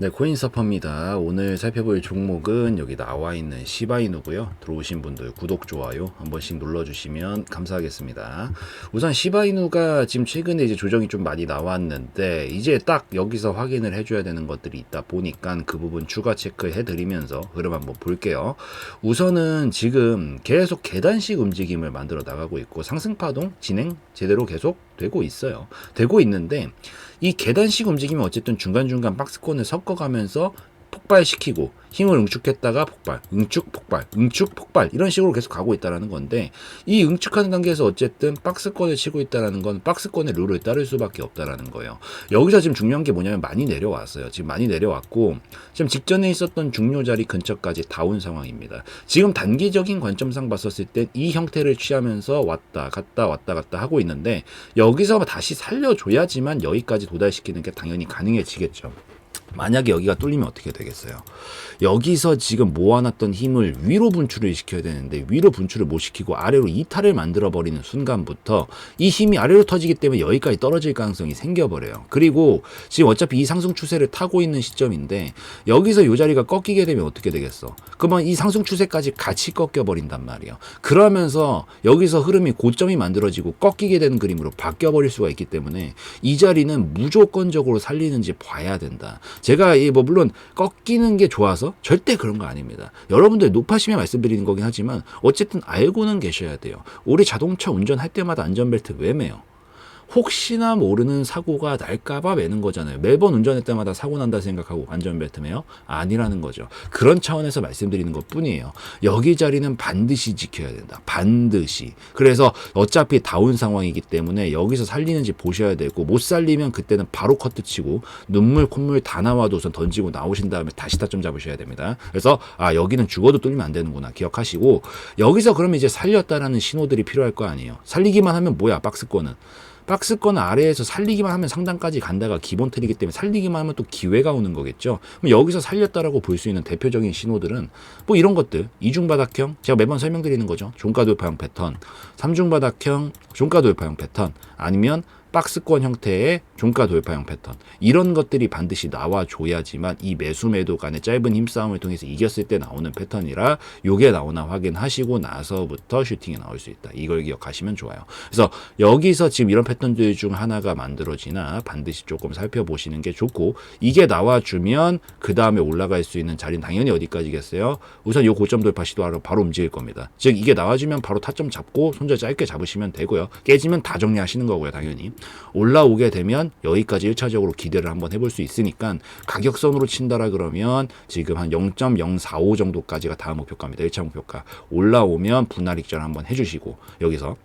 네, 코인서퍼입니다. 오늘 살펴볼 종목은 여기 나와 있는 시바이누고요. 들어오신 분들 구독, 좋아요 한 번씩 눌러주시면 감사하겠습니다. 우선 시바이누가 지금 최근에 이제 조정이 좀 많이 나왔는데 이제 딱 여기서 확인을 해줘야 되는 것들이 있다 보니까 그 부분 추가 체크해드리면서 흐름 한번 볼게요. 우선은 지금 계속 계단식 움직임을 만들어 나가고 있고 상승 파동 진행 제대로 계속 되고 있어요. 되고 있는데 이 계단식 움직임이 어쨌든 중간중간 박스권을 섞어가면서 폭발시키고 힘을 응축했다가 폭발, 응축, 폭발, 응축, 폭발 이런 식으로 계속 가고 있다라는 건데 이 응축하는 단계에서 어쨌든 박스권을 치고 있다라는 건 박스권의 룰을 따를 수밖에 없다라는 거예요. 여기서 지금 중요한 게 뭐냐면 많이 내려왔어요. 지금 많이 내려왔고 지금 직전에 있었던 중요 자리 근처까지 다 온 상황입니다. 지금 단기적인 관점상 봤었을 때 이 형태를 취하면서 왔다 갔다 왔다 갔다 하고 있는데 여기서 다시 살려줘야지만 여기까지 도달시키는 게 당연히 가능해지겠죠. 만약에 여기가 뚫리면 어떻게 되겠어요? 여기서 지금 모아놨던 힘을 위로 분출을 시켜야 되는데 위로 분출을 못 시키고 아래로 이탈을 만들어 버리는 순간부터 이 힘이 아래로 터지기 때문에 여기까지 떨어질 가능성이 생겨버려요. 그리고 지금 어차피 이 상승 추세를 타고 있는 시점인데 여기서 이 자리가 꺾이게 되면 어떻게 되겠어? 그러면 이 상승 추세까지 같이 꺾여 버린단 말이에요. 그러면서 여기서 흐름이 고점이 만들어지고 꺾이게 되는 그림으로 바뀌어 버릴 수가 있기 때문에 이 자리는 무조건적으로 살리는지 봐야 된다. 제가 이 뭐 물론 꺾이는 게 좋아서 절대 그런 거 아닙니다. 여러분들 높아심에 말씀드리는 거긴 하지만 어쨌든 알고는 계셔야 돼요. 우리 자동차 운전할 때마다 안전벨트 왜 매요? 혹시나 모르는 사고가 날까봐 매는 거잖아요. 매번 운전할 때마다 사고 난다 생각하고 안전벨트 매요? 아니라는 거죠. 그런 차원에서 말씀드리는 것 뿐이에요. 여기 자리는 반드시 지켜야 된다. 반드시. 그래서 어차피 다운 상황이기 때문에 여기서 살리는지 보셔야 되고 못 살리면 그때는 바로 커트 치고 눈물 콧물 다 나와도 우선 던지고 나오신 다음에 다시 타점 잡으셔야 됩니다. 그래서 아 여기는 죽어도 뚫리면 안 되는구나 기억하시고 여기서 그러면 이제 살렸다라는 신호들이 필요할 거 아니에요. 살리기만 하면 뭐야 박스권은. 박스권 아래에서 살리기만 하면 상단까지 간다가 기본 틀이기 때문에 살리기만 하면 또 기회가 오는 거겠죠. 그럼 여기서 살렸다라고 볼 수 있는 대표적인 신호들은 뭐 이런 것들 이중 바닥형 제가 매번 설명드리는 거죠. 종가 돌파형 패턴, 삼중 바닥형 종가 돌파형 패턴 아니면 박스권 형태의 종가 돌파형 패턴. 이런 것들이 반드시 나와줘야지만 이 매수 매도 간의 짧은 힘싸움을 통해서 이겼을 때 나오는 패턴이라 요게 나오나 확인하시고 나서부터 슈팅이 나올 수 있다. 이걸 기억하시면 좋아요. 그래서 여기서 지금 이런 패턴들 중 하나가 만들어지나 반드시 조금 살펴보시는 게 좋고 이게 나와주면 그 다음에 올라갈 수 있는 자리는 당연히 어디까지겠어요? 우선 요 고점 돌파 시도하러 바로 움직일 겁니다. 즉 이게 나와주면 바로 타점 잡고 손절 짧게 잡으시면 되고요. 깨지면 다 정리하시는 거고요 당연히 올라오게 되면 여기까지 1차적으로 기대를 한번 해볼 수 있으니까 가격선으로 친다라 그러면 지금 한 0.045 정도까지가 다음 목표가입니다. 1차 목표가. 올라오면 분할 익절 한번 해주시고 여기서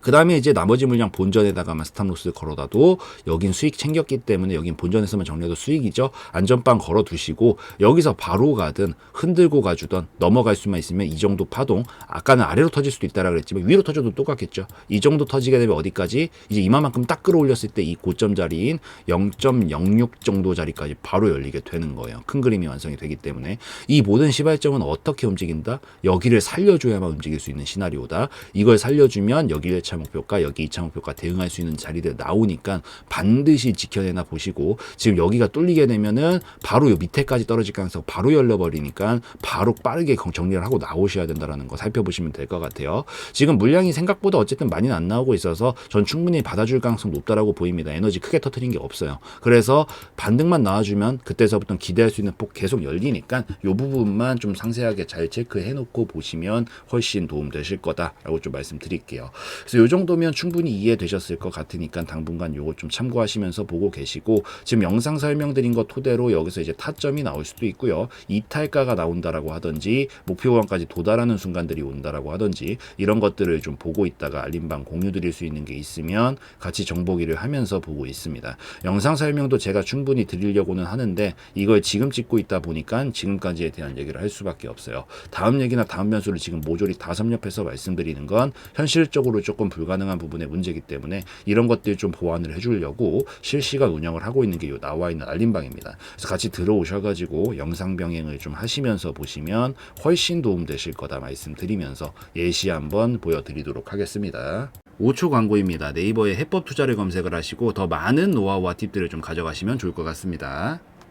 그 다음에 이제 나머지 물량 본전에다가만 스탑로스 걸어놔도 여긴 수익 챙겼기 때문에 여긴 본전에서만 정리해도 수익이죠. 안전빵 걸어 두시고 여기서 바로 가든 흔들고 가주던 넘어갈 수만 있으면 이 정도 파동 아까는 아래로 터질 수도 있다라 그랬지만 위로 터져도 똑같겠죠. 이 정도 터지게 되면 어디까지 이제 이만큼 딱 끌어올렸을 때 이 고점 자리인 0.06 정도 자리까지 바로 열리게 되는 거예요. 큰 그림이 완성이 되기 때문에 이 모든 시발점은 어떻게 움직인다? 여기를 살려줘야만 움직일 수 있는 시나리오다. 이걸 살려주면 여기를 1차 목표가 여기 2차 목표가 대응할 수 있는 자리들 나오니까 반드시 지켜내나 보시고 지금 여기가 뚫리게 되면은 바로 요 밑에까지 떨어질 가능성 바로 열려버리니까 바로 빠르게 정리를 하고 나오셔야 된다라는 거 살펴보시면 될 것 같아요. 지금 물량이 생각보다 어쨌든 많이는 안 나오고 있어서 전 충분히 받아줄 가능성 높다라고 보입니다. 에너지 크게 터트린 게 없어요. 그래서 반등만 나와주면 그때서부터 기대할 수 있는 폭 계속 열리니까 요 부분만 좀 상세하게 잘 체크해 놓고 보시면 훨씬 도움 되실 거다라고 좀 말씀드릴게요. 그래서 요 정도면 충분히 이해되셨을 것 같으니까 당분간 요거 좀 참고하시면서 보고 계시고 지금 영상 설명드린 것 토대로 여기서 이제 타점이 나올 수도 있고요. 이탈가가 나온다라고 하든지 목표권까지 도달하는 순간들이 온다라고 하든지 이런 것들을 좀 보고 있다가 알림방 공유 드릴 수 있는 게 있으면 같이 정보기를 하면서 보고 있습니다. 영상 설명도 제가 충분히 드리려고는 하는데 이걸 지금 찍고 있다 보니까 지금까지에 대한 얘기를 할 수밖에 없어요. 다음 얘기나 다음 변수를 지금 모조리 다 섭렵해서 말씀드리는 건 현실적으로 조금 불가능한 부분의 문제이기 때문에 이런 것들 좀 보완을 해주려고 실시간 운영을 하고 있는 게 요 나와 있는 알림방입니다. 그래서 같이 들어오셔가지고 영상 병행을 좀 하시면서 보시면 훨씬 도움 되실 거다 말씀드리면서 예시 한번 보여드리도록 하겠습니다. 5초 광고입니다. 네이버에 해법 투자를 검색을 하시고 더 많은 노하우와 팁들을 좀 가져가시면 좋을 것 같습니다.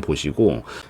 보시고